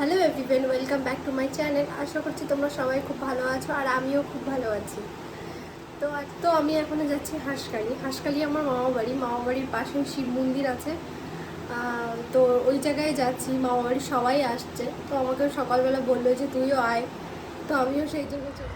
Hello everyone, welcome back to my channel. আশা করছি তোমরা সবাই খুব ভালো আছো আর আমিও খুব ভালো আছি। তো আজ তো আমি এখনও যাচ্ছি হাঁসকালি হাঁসকালি আমার মামা বাড়ি। মামা বাড়ির পাশে শিব মন্দির আছে। তো ওই জায়গায় যাচ্ছি। মামা বাড়ির সবাই আসছে। তো আমাকে সকালবেলা বলল যে তুইও আয়। তো আমিও সেই জন্য চলে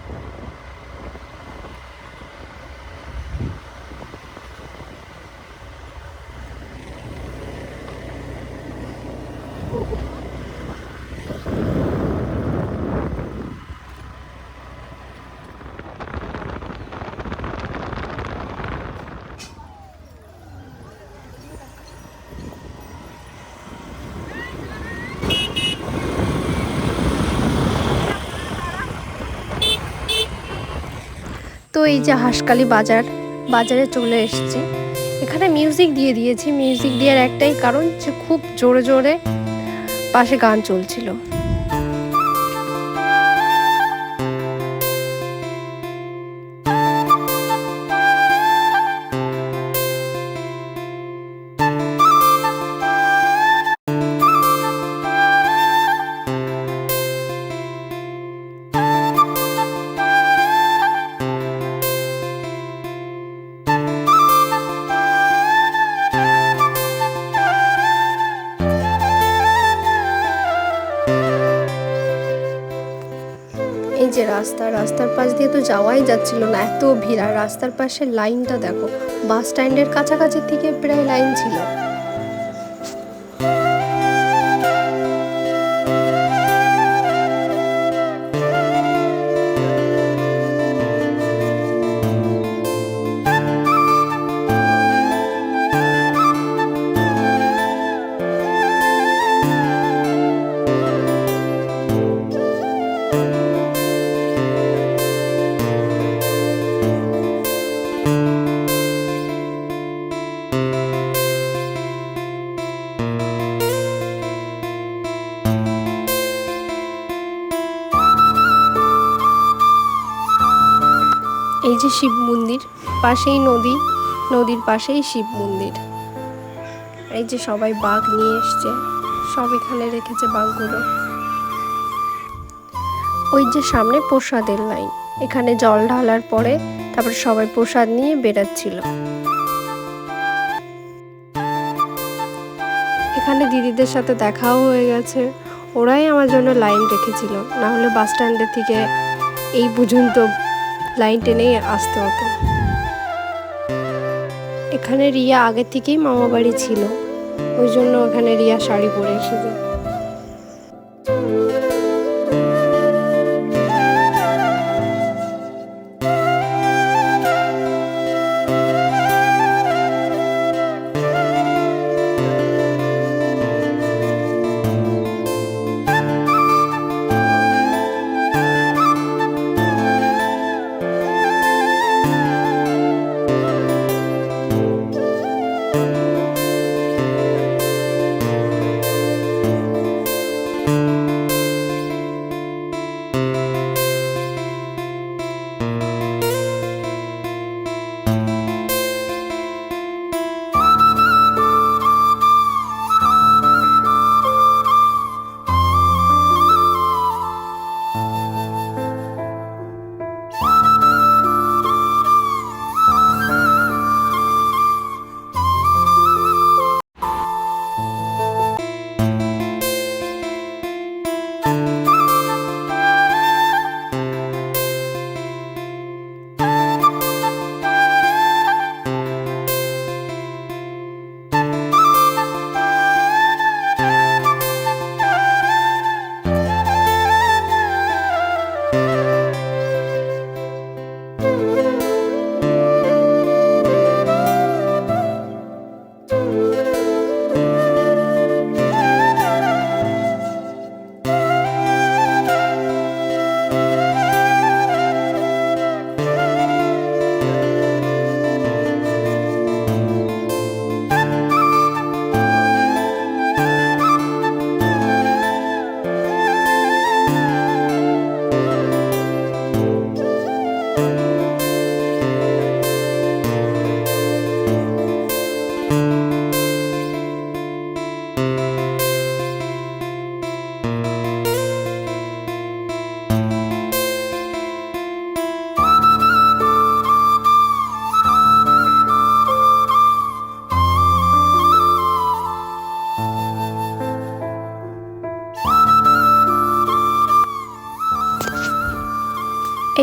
তো এই যে হাঁসকালি বাজার, বাজারে চলে এসেছি। এখানে মিউজিক দিয়ে দিয়েছি। মিউজিক দেওয়ার একটাই কারণ যে খুব জোরে জোরে পাশে গান চলছিল। যে রাস্তা, রাস্তার পাশ দিয়ে তো যাওয়াই যাচ্ছিল না, এত ভিড়। আর রাস্তার পাশে লাইনটা দেখো, বাস স্ট্যান্ডের কাছাকাছি থেকে প্রায় লাইন ছিল। যে শিব মন্দির, পাশেই নদী, নদীর পাশেই শিব মন্দির। এই যে সবাই বাঘ নিয়ে এসছে, সব এখানে রেখেছে বাঘগুলো। ওই যে সামনে প্রসাদের লাইন, এখানে জল ঢালার পরে তারপর সবাই প্রসাদ নিয়ে বেরাচ্ছিল এখানে দিদিদের সাথে দেখাও হয়ে গেছে, ওরাই আমার জন্য লাইন রেখেছিল না হলে বাস স্ট্যান্ডের থেকে এই পর্যন্ত লাইন টেনেই আসতে হতো। এখানে রিয়া আগে থেকেই মামা বাড়ি ছিল। ওই জন্য ওখানে রিয়া শাড়ি পরে এসেছে।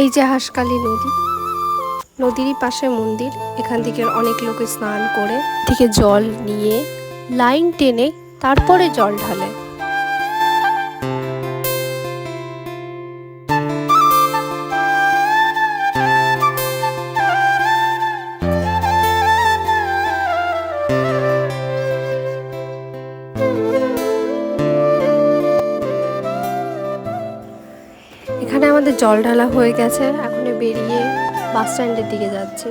এই যে হাঁসকালি নদী, নদীরই পাশে মন্দির, এখান থেকে অনেক লোকে স্নান করে, থেকে জল নিয়ে লাইন টেনে তারপরে জল ঢালে। জল ঢালা হয়ে গেছে এখন বেরিয়ে বাস স্ট্যান্ডের দিকে যাচ্ছি।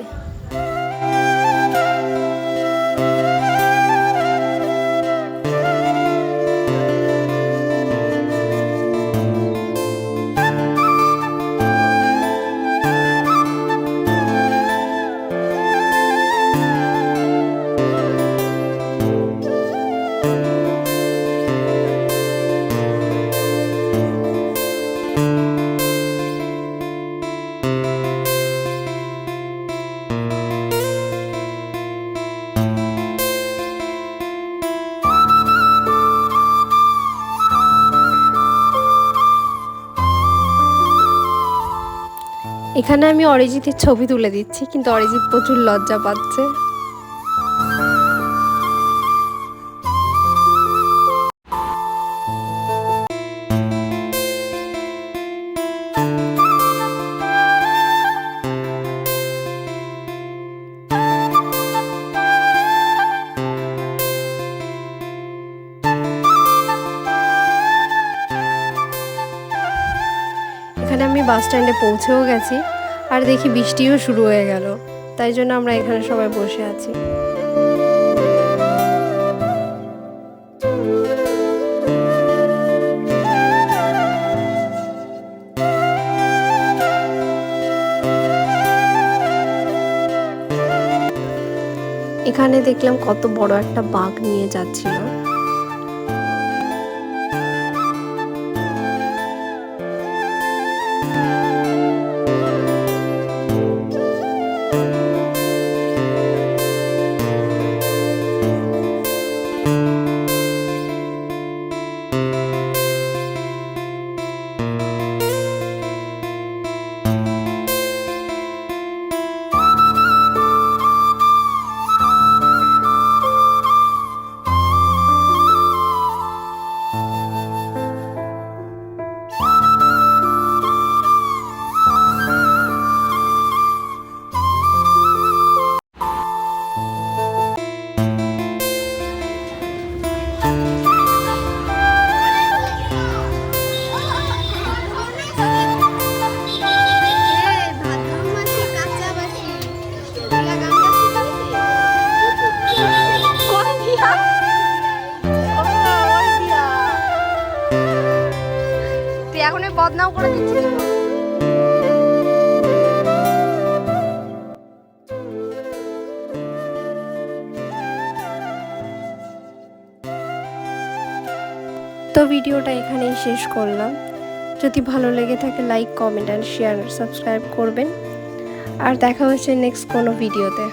এখানে আমি অরিজিতের ছবি তুলে দিচ্ছি কিন্তু অরিজিৎ প্রচুর লজ্জা পাচ্ছে। এখানে আমি বাস স্ট্যান্ডে পৌঁছেও গেছি আর দেখি বৃষ্টিও শুরু হয়ে গেল। তাই জন্য আমরা এখানে সবাই বসে আছি। এখানে দেখলাম কত বড় একটা বাঘ নিয়ে যাচ্ছিল। বদনাম করে দিচ্ছিস। তো ভিডিওটা এখানেই শেষ করলাম। যদি ভালো লেগে থাকে like comment and share subscribe করবেন। আর দেখা হচ্ছে নেক্সট কোনো ভিডিওতে